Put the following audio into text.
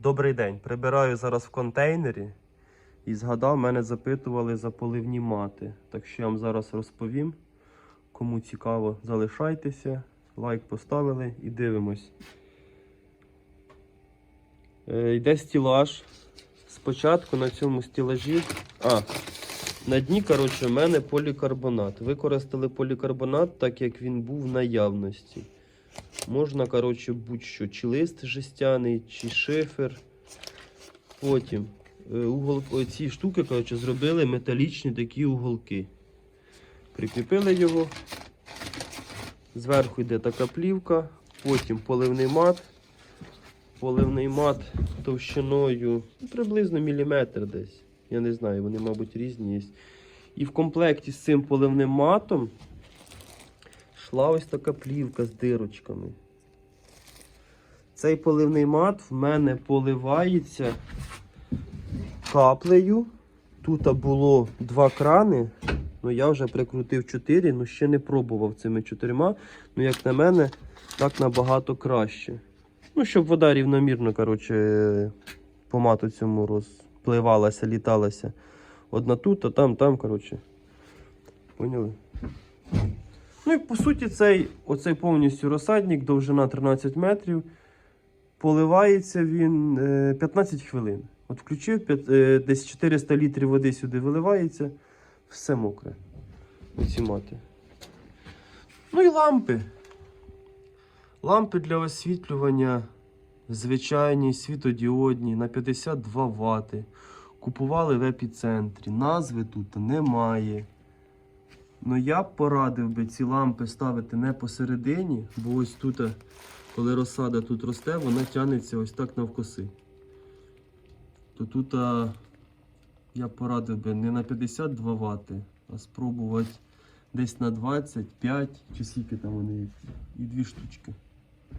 Добрий день. Прибираю зараз в контейнері і згадав, мене запитували за поливні мати. Так що я вам зараз розповім. Кому цікаво, залишайтеся. Лайк поставили і дивимось. Е, йде стілаж. Спочатку на цьому стілажі. А, на дні, коротше, в мене полікарбонат. Використали полікарбонат, так як він був в наявності. Можна, коротше, будь-що, чи лист жестяний, чи шифер. Потім е, угол, ці штуки, коротше, зробили металічні такі уголки. Прикріпили його. Зверху йде така плівка, потім поливний мат. Поливний мат товщиною приблизно міліметр десь. Я не знаю, вони, мабуть, різні є. І в комплекті з цим поливним матом йшла ось така плівка з дирочками. Цей поливний мат в мене поливається каплею. Тут було два крани. Ну, я вже прикрутив чотири, ну ще не пробував цими чотирма. Ну, як на мене, так набагато краще. Ну, щоб вода рівномірно, коротше, по мату цьому розпливалася, літалася. Одна тут, а там, там, коротше. Поняли? Ну і по суті, цей, оцей повністю розсадник, довжина 13 метрів. Поливається він е, 15 хвилин. От включив, е, десь 400 літрів води сюди виливається, все мокре. Оці мати. Ну і лампи. Лампи для освітлювання звичайні, світодіодні на 52 Вт. Купували в епіцентрі. Назви тут немає. Ну я б порадив би ці лампи ставити не посередині, бо ось тут, е, коли розсада тут росте, вона тягнеться ось так навкоси. То тут а, я порадив би не на 52 Вт, а спробувати десь на 25 чи скільки там вони є. І дві штучки.